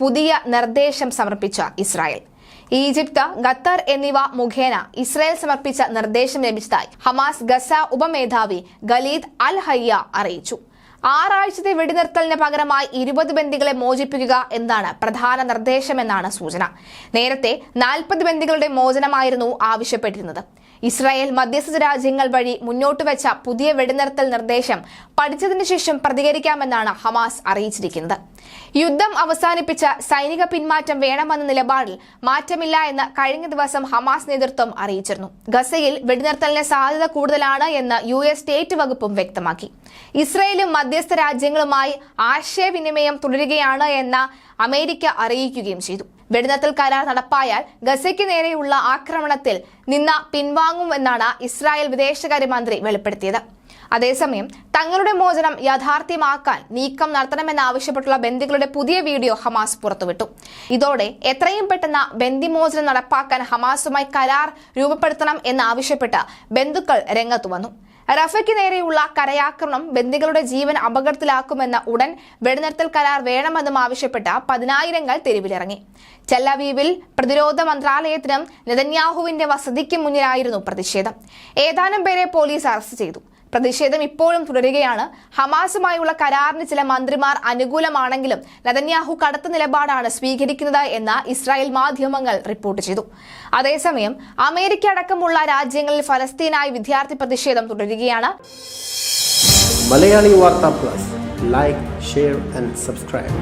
പുതിയ നിർദ്ദേശം സമർപ്പിച്ച ഇസ്രായേൽ. ഈജിപ്ത് ഖത്തർ എന്നിവ മുഖേന ഇസ്രായേൽ സമർപ്പിച്ച നിർദ്ദേശം ലഭിച്ചതായി ഹമാസ് ഗസ ഉപമേധാവി ഖലീദ് അൽ ഹയ്യ അറിയിച്ചു. ആറാഴ്ചത്തെ വെടിനിർത്തലിന് പകരമായി ഇരുപത് ബന്ദികളെ മോചിപ്പിക്കുക എന്നാണ് പ്രധാന നിർദ്ദേശമെന്നാണ് സൂചന. നേരത്തെ നാൽപ്പത് ബന്ദികളുടെ മോചനമായിരുന്നു ആവശ്യപ്പെട്ടിരുന്നത്. ഇസ്രായേൽ മധ്യസ്ഥ രാജ്യങ്ങൾ വഴി മുന്നോട്ട് വെച്ച പുതിയ വെടിനിർത്തൽ നിർദ്ദേശം പഠിച്ചതിനു ശേഷം പ്രതികരിക്കാമെന്നാണ് ഹമാസ് അറിയിച്ചിരിക്കുന്നത്. യുദ്ധം അവസാനിപ്പിച്ച സൈനിക പിന്മാറ്റം വേണമെന്ന നിലപാടിൽ മാറ്റമില്ല എന്ന് കഴിഞ്ഞ ദിവസം ഹമാസ് നേതൃത്വം അറിയിച്ചിരുന്നു. ഗസയിൽ വെടിനിർത്തലിന് സാധ്യത കൂടുതലാണ് എന്ന് യു എസ് സ്റ്റേറ്റ് വകുപ്പും വ്യക്തമാക്കി. ഇസ്രയേലും മധ്യസ്ഥ രാജ്യങ്ങളുമായി ആശയവിനിമയം തുടരുകയാണ് എന്ന് അമേരിക്ക അറിയിക്കുകയും ചെയ്തു. വെടിനിർത്തൽ കരാർ നടപ്പായാൽ ഗസയ്ക്ക് നേരെയുള്ള ആക്രമണത്തിൽ നിന്ന് പിൻവാങ്ങുമെന്നാണ് ഇസ്രായേൽ വിദേശകാര്യമന്ത്രി വെളിപ്പെടുത്തിയത്. അതേസമയം തങ്ങളുടെ മോചനം യാഥാർത്ഥ്യമാക്കാൻ നീക്കം നടത്തണമെന്നാവശ്യപ്പെട്ടുള്ള ബന്ദികളുടെ പുതിയ വീഡിയോ ഹമാസ് പുറത്തുവിട്ടു. ഇതോടെ എത്രയും പെട്ടെന്ന് ബന്ദിമോചനം നടപ്പാക്കാൻ ഹമാസുമായി കരാർ രൂപപ്പെടുത്തണം എന്നാവശ്യപ്പെട്ട് ബന്ധുക്കൾ രംഗത്തു വന്നു. റഫയ്ക്ക് നേരെയുള്ള കരയാക്രമണം ബന്ദികളുടെ ജീവൻ അപകടത്തിലാക്കുമെന്ന ഉടൻ വെടിനിർത്തൽ കരാർ വേണമെന്നും ആവശ്യപ്പെട്ട പതിനായിരങ്ങൾ തെരുവിലിറങ്ങി. ചെല്ലവീവിൽ പ്രതിരോധ മന്ത്രാലയത്തിനും നെതന്യാഹുവിന്റെ വസതിക്ക് മുന്നിലായിരുന്നു പ്രതിഷേധം. ഏതാനും പേരെ പോലീസ് അറസ്റ്റ് ചെയ്തു. പ്രതിഷേധം ഇപ്പോഴും തുടരുകയാണ്. ഹമാസുമായുള്ള കരാറിന് ചില മന്ത്രിമാർ അനുകൂലമാണെങ്കിലും നതന്യാഹു കടുത്ത നിലപാടാണ് സ്വീകരിക്കുന്നത് എന്ന് ഇസ്രായേൽ മാധ്യമങ്ങൾ റിപ്പോർട്ട് ചെയ്തു. അതേസമയം അമേരിക്ക അടക്കമുള്ള രാജ്യങ്ങളിൽ ഫലസ്തീനായി വിദ്യാർത്ഥി പ്രതിഷേധം തുടരുകയാണ്. Malayali Vartha plus. Like share and subscribe